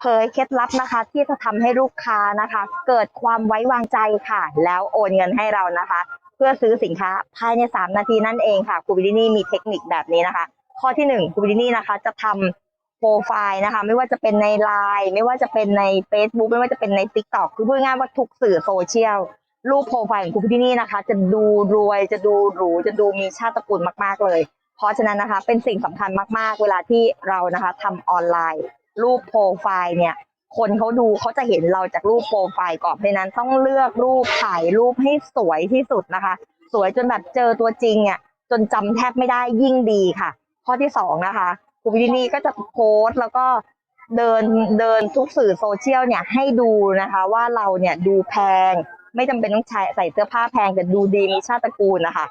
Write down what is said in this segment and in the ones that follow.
เผยเคล็ดลับนะคะ ที่จะทำให้ลูกค้านะคะ เกิดความไว้วางใจค่ะ แล้วโอนเงินให้เรานะคะ เพื่อซื้อสินค้าภายใน 3 นาทีนั่นเองค่ะครูบิลนี่มีเทคนิคแบบนี้นะคะ ข้อที่1ครูบิลนี่นะคะจะทำโปรไฟล์นะคะ ไม่ว่าจะเป็นใน Line ไม่ว่าจะเป็นใน Facebook ไม่ว่าจะเป็นใน Tik t o อกคือพูดง่ายว่าทุกสื่อโซเชียลรูปโปรไฟล์ของครูบิลนี่นะคะ จะดูรวยจะดูหรูจะดูมีชาติตระกูลมาก ๆ เลย เพราะฉะนั้นนะคะเป็นสิ่งสำคัญมาก ๆ เวลาที่เรานะคะทำออนไลน์ รูปโปรไฟล์เนี่ย คนเขาดูเขาจะเห็นเราจากรูปโปรไฟล์ก่อนเพราะนั้นต้องเลือกรูปถ่ายรูปให้สวยที่สุดนะคะ สวยจนแบบเจอตัวจริงเนี่ยจนจำแทบไม่ได้ยิ่งดีค่ะ ข้อที่สองนะคะครูวินี่ก็จะโพสต์แล้วก็เดินเดินทุกสื่อโซเชียลเนี่ยให้ดูนะคะว่าเราเนี่ยดูแพง ไม่จำเป็นต้องใช้ใส่เสื้อผ้าแพงแต่ดูดีมีชาติตระกูลนะคะ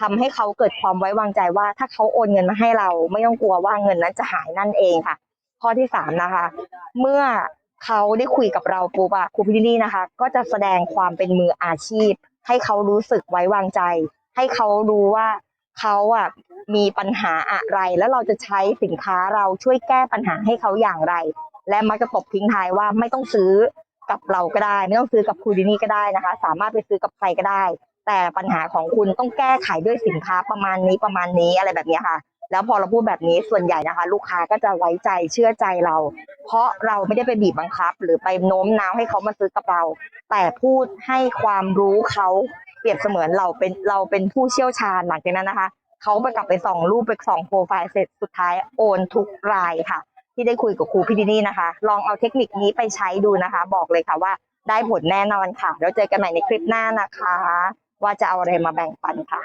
ทำให้เขาเกิดความไว้วางใจว่าถ้าเขาโอนเงินมาให้เราไม่ต้องกลัวว่าเงินนั้นจะหายนั่นเองค่ะ ข้อที่สามนะคะ เมื่อเขาได้คุยกับเราปุ๊บอะครูพินี่นะคะ ก็จะแสดงความเป็นมืออาชีพ ให้เขารู้สึกไว้วางใจ ให้เขารู้ว่าเขาอะมีปัญหาอะไร แล้วเราจะใช้สินค้าเราช่วยแก้ปัญหาให้เขาอย่างไร และมักจะตบทิ้งท้ายว่าไม่ต้องซื้อกับเราก็ได้ ไม่ต้องซื้อกับครูดินี่ก็ได้นะคะ สามารถไปซื้อกับใครก็ได้ แต่ปัญหาของคุณต้องแก้ไขด้วยสินค้าประมาณนี้ประมาณนี้อะไรแบบนี้ค่ะ แล้วพอเราพูดแบบนี้ส่วนใหญ่นะคะ ลูกค้าก็จะไว้ใจเชื่อใจเรา เพราะเราไม่ได้ไปบีบบังคับ หรือไปโน้มน้าวให้เขามาซื้อกับเรา แต่พูดให้ความรู้เขาเปรียบเสมือนเราเป็นเราเป็นผู้เชี่ยวชาญหลังจากนั้นนะคะเขาไปกลับไปส่องรูปไปส่องโปรไฟล์เสร็จสุดท้ายโอนทุกรายค่ะ ที่ได้คุยกับครูพี่ดินี่นะคะ ลองเอาเทคนิคนี้ไปใช้ดูนะคะ บอกเลยค่ะว่าได้ผลแน่นอนค่ะ แล้วเจอกันใหม่ในคลิปหน้านะคะ ว่าจะเอาอะไรมาแบ่งปันค่ะ